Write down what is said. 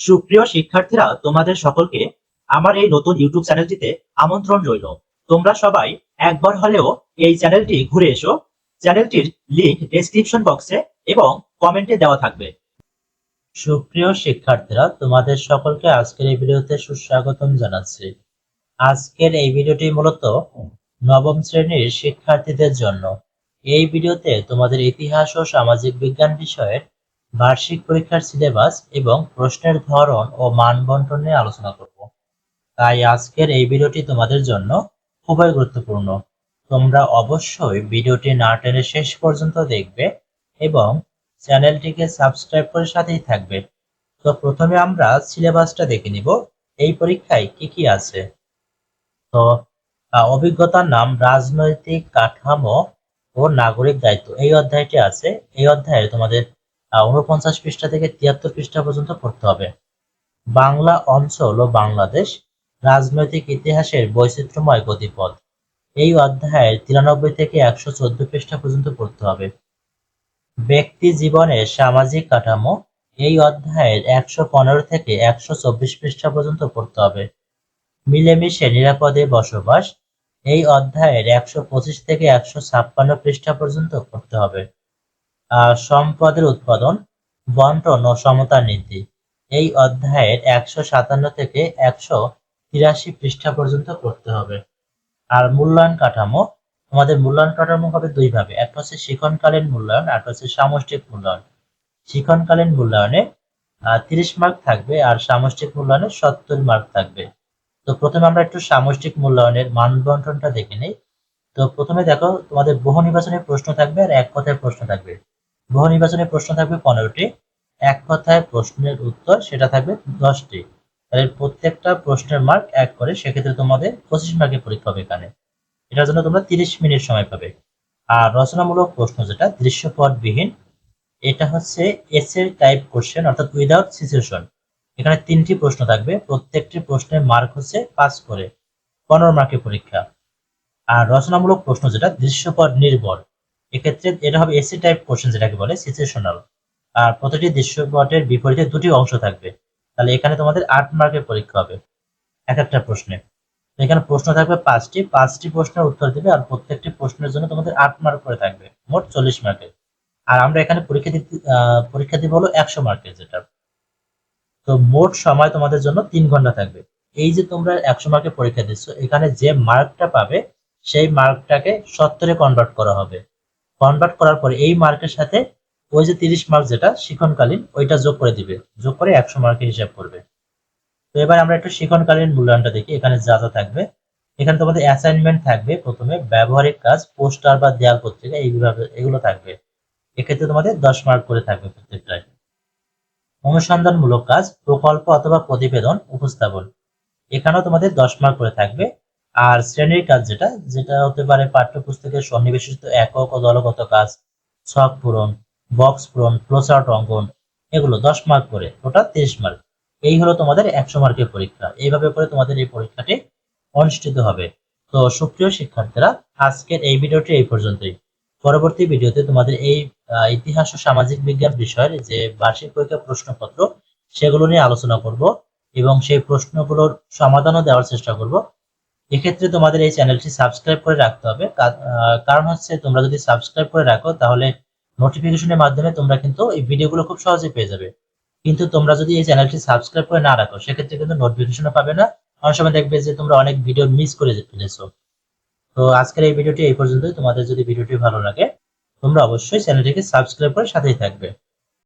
সুপ্রিয় শিক্ষার্থীরা, তোমাদের সকলকে আমার এই নতুন ইউটিউব চ্যানেলটিতে আমন্ত্রণ রইল। তোমরা সবাই একবার হলেও এই চ্যানেলটি ঘুরে এসো। চ্যানেলটির লিংক ডেসক্রিপশন বক্সে এবং কমেন্টে দেওয়া থাকবে। সুপ্রিয় শিক্ষার্থীরা, তোমাদের সকলকে আজকের এই ভিডিওতে সুস্বাগতম জানাচ্ছি। আজকের এই ভিডিওটি মূলত নবম শ্রেণির শিক্ষার্থীদের জন্য। এই ভিডিওতে তোমাদের ইতিহাস ও সামাজিক বিজ্ঞান বিষয়ের বার্ষিক পরীক্ষার সিলেবাস এবং প্রশ্নের ধরন ও মান বন্টন নিয়ে আলোচনা করব। তাই আজকের এই ভিডিওটি তোমাদের জন্য খুবই গুরুত্বপূর্ণ। তোমরা অবশ্যই ভিডিওটি না টেনে শেষ পর্যন্ত দেখবে এবং চ্যানেলটিকে সাবস্ক্রাইব করে সাথেই থাকবে। তো প্রথমে আমরা সিলেবাসটা দেখে নিব। এই পরীক্ষায় কি কি আছে? তো অভিজ্ঞতার নাম, রাজনৈতিক কাঠামো ও নাগরিক দায়িত্ব। এই অধ্যায়টি আছে। এই অধ্যায়ে তোমাদের উনপঞ্চাশ পৃষ্ঠা থেকে তিয়াত্তর পৃষ্ঠা পর্যন্ত পড়তে হবে। বাংলা অঞ্চল ও বাংলাদেশ, রাজনৈতিক ইতিহাসের বৈচিত্র্যময় গতিপথ। এই অধ্যায়ের তিরানব্বই থেকে একশো চোদ্দ পৃষ্ঠা পর্যন্ত পড়তে হবে। ব্যক্তি জীবনের সামাজিক কাঠামো, এই অধ্যায়ের একশো পনেরো থেকে একশো চব্বিশ পৃষ্ঠা পর্যন্ত পড়তে হবে। মিলেমিশে নিরাপদে বসবাস, এই অধ্যায়ের একশো পঁচিশ থেকে একশো ছাপ্পান্ন পৃষ্ঠা পর্যন্ত পড়তে হবে। সম্পদের উৎপাদন, বন্টন ও সমতার নীতি। এই অধ্যায়ের একশো সাতান্ন থেকে একশো তিরাশি পৃষ্ঠা পর্যন্ত পড়তে হবে। আর মূল্যায়ন কাঠামো, আমাদের মূল্যায়ন কাঠামো হবে দুই ভাবে একটা হচ্ছে শিক্ষণকালীন মূল্যায়ন, আর হচ্ছে সামষ্টিক মূল্যায়ন। শিক্ষণকালীন মূল্যায়নে তিরিশ মার্ক থাকবে, আর সামষ্টিক মূল্যায়নে সত্তর মার্ক থাকবে। তো প্রথমে আমরা একটু সামষ্টিক মূল্যায়নের মান বন্টনটা দেখে নিই। তো প্রথমে দেখো, তোমাদের বহু নির্বাচনের প্রশ্ন থাকবে, আর এক কথায় প্রশ্ন থাকবে। বহু প্রশ্ন থাকবে পনেরোটি। এক কথায় প্রশ্নের উত্তর সেটা থাকবে দশটি। তাহলে প্রত্যেকটা প্রশ্নের মার্ক এক করে, সেক্ষেত্রে তোমাদের পঁচিশ মার্কের পরীক্ষা হবে এখানে। এটার জন্য তোমরা তিরিশ মিনিট সময় পাবে। আর রচনামূলক প্রশ্ন যেটা, দৃশ্যপটবিহীন, এটা হচ্ছে এস এর টাইপ কোশ্চেন অর্থাৎ উইদাউট সিচুয়েশন এখানে তিনটি প্রশ্ন থাকবে, প্রত্যেকটি প্রশ্নের মার্ক হচ্ছে পাস করে, পনেরো মার্কের পরীক্ষা। আর রচনামূলক প্রশ্ন যেটা দৃশ্যপট নির্ভর এক্ষেত্রে এটা হবে এসি টাইপ কোশ্চেন যেটাকে বলে সিচুয়েশনাল আর প্রতিটি দৃশ্যপটের বিপরীতে দুটি অংশ থাকবে। তাহলে এখানে তোমাদের আট মার্কের পরীক্ষা হবে। এক একটা প্রশ্নে। এখানে প্রশ্ন থাকবে পাঁচটি। পাঁচটি প্রশ্নের উত্তর দিবে আর প্রত্যেকটি প্রশ্নের জন্য তোমাদের আট মার্ক করে থাকবে। মোট চল্লিশ মার্কের আর আমরা এখানে পরীক্ষা দিতে পরীক্ষা দিব হলো একশো মার্কের যেটা। তো মোট সময় তোমাদের জন্য তিন ঘণ্টা থাকবে। এই যে তোমরা একশো মার্কের পরীক্ষা দিচ্ছ, এখানে যে মার্কটা পাবে, সেই মার্কটাকে সত্তরে কনভার্ট করা হবে। কনভার্ট করার পরে এই মার্কের সাথে ওই যে তিরিশ মার্ক যেটা শিখনকালীন, ওইটা যোগ করে দিবে। যোগ করে একশো মার্কের হিসাব করবে। তো এবার আমরা একটু শিখনকালীন মূল্যায়নটা দেখি। এখানে যা যা থাকবে। এখানে তোমাদের অ্যাসাইনমেন্ট থাকবে প্রথমে ব্যবহারিক কাজ পোস্টার বা দেয়াল পত্রিকা এইভাবে এগুলো থাকবে। এক্ষেত্রে তোমাদের দশ মার্ক করে থাকবে প্রত্যেকটায়। অনুসন্ধানমূলক কাজ, প্রকল্প অথবা প্রতিবেদন, উপস্থাপন। এখানেও তোমাদের দশ মার্ক করে থাকবে। আর শ্রেণির কাজ যেটা যেটা হতে পারে পাঠ্যপুস্তকের সন্নিবেশিত একক ও দলগত কাজ, ছক পূরণ বক্স পূরণ ফ্লোচার্ট অঙ্কন, এগুলো দশ মার্ক করে টোটাল তেইশ মার্ক এই হলো তোমাদের একশো মার্কের পরীক্ষা। এইভাবে করে তোমাদের এই পরীক্ষাটি অনুষ্ঠিত হবে। তো সুপ্রিয় শিক্ষার্থীরা, আজকের এই ভিডিওটি এই পর্যন্তই। পরবর্তী ভিডিওতে তোমাদের এই ইতিহাস ও সামাজিক বিজ্ঞান বিষয়ের যে বার্ষিক পরীক্ষা প্রশ্নপত্র, সেগুলো নিয়ে আলোচনা করব এবং সেই প্রশ্নগুলোর সমাধানও দেওয়ার চেষ্টা করব। এক্ষেত্রে তোমাদের এই চ্যানেলটি সাবস্ক্রাইব করে রাখতে হবে। কারণ হচ্ছে তোমরা যদি সাবস্ক্রাইব করে রাখো, তাহলে নোটিফিকেশনের মাধ্যমে তোমরা কিন্তু এই ভিডিওগুলো খুব সহজে পেয়ে যাবে। কিন্তু তোমরা যদি এই চ্যানেলটি সাবস্ক্রাইব করে না রাখো, সেক্ষেত্রে কিন্তু নোটিফিকেশনও পাবে না। অনেক সময় দেখবে যে তোমরা অনেক ভিডিও মিস করে ফেলেছো। তো আজকের এই ভিডিওটি এই পর্যন্তই। তোমাদের যদি ভিডিওটি ভালো লাগে, তোমরা অবশ্যই চ্যানেলটিকে সাবস্ক্রাইব করে সাথেই থাকবে।